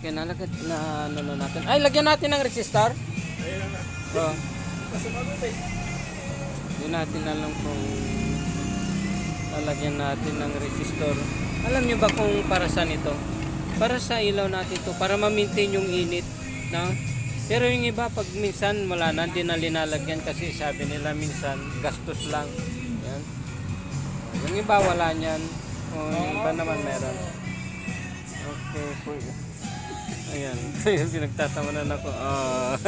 Okay, nalagyan na ano na natin. Ay, lagyan natin ng resistor. Oo. Hindi natin alam kung lalagyan natin ng resistor. Alam niyo ba kung para saan ito? Para sa ilaw natin to, para ma-maintain yung init, no? Pero yung iba pag minsan wala na, hindi na linalagyan kasi sabi nila minsan gastos lang. Yan. Yung iba wala niyan. O yung iba naman meron. Okay po. Ayan. Pinagtatawanan ako. Oh.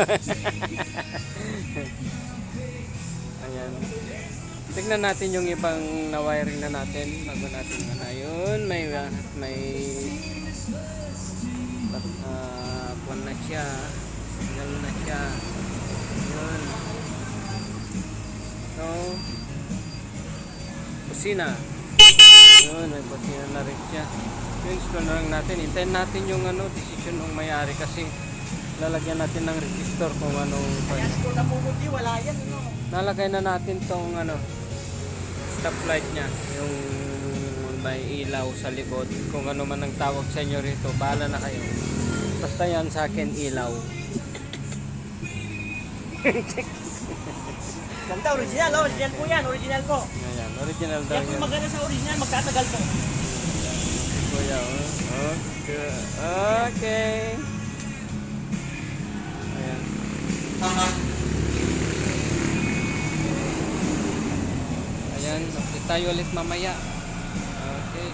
Ayan. Tignan natin yung ibang na-wiring na natin bago natin ano. Ayun, may ah, may uh, buwan na siya. Signal na siya. Ayun. So, kusina. Yun, may kusina na rin siya. Install na lang natin. Hintayin natin yung ano, decision ng may-ari kasi lalagyan natin ng register kung anong Kaya siguro namumuti, wala yan. No? nalagay na natin tong ano stoplight niya yung may ilaw sa likod kung ano man ang tawag sa inyo rito bahala na kayo basta yan sa akin ilaw Ganda, original. Oh. Original po yan, original po. ayan original daw Yan yan maganda sa original, magtatagal po kuya. Oh. Okay. okay. Ayan. Ayan. Update tayo ulit mamaya. Okay.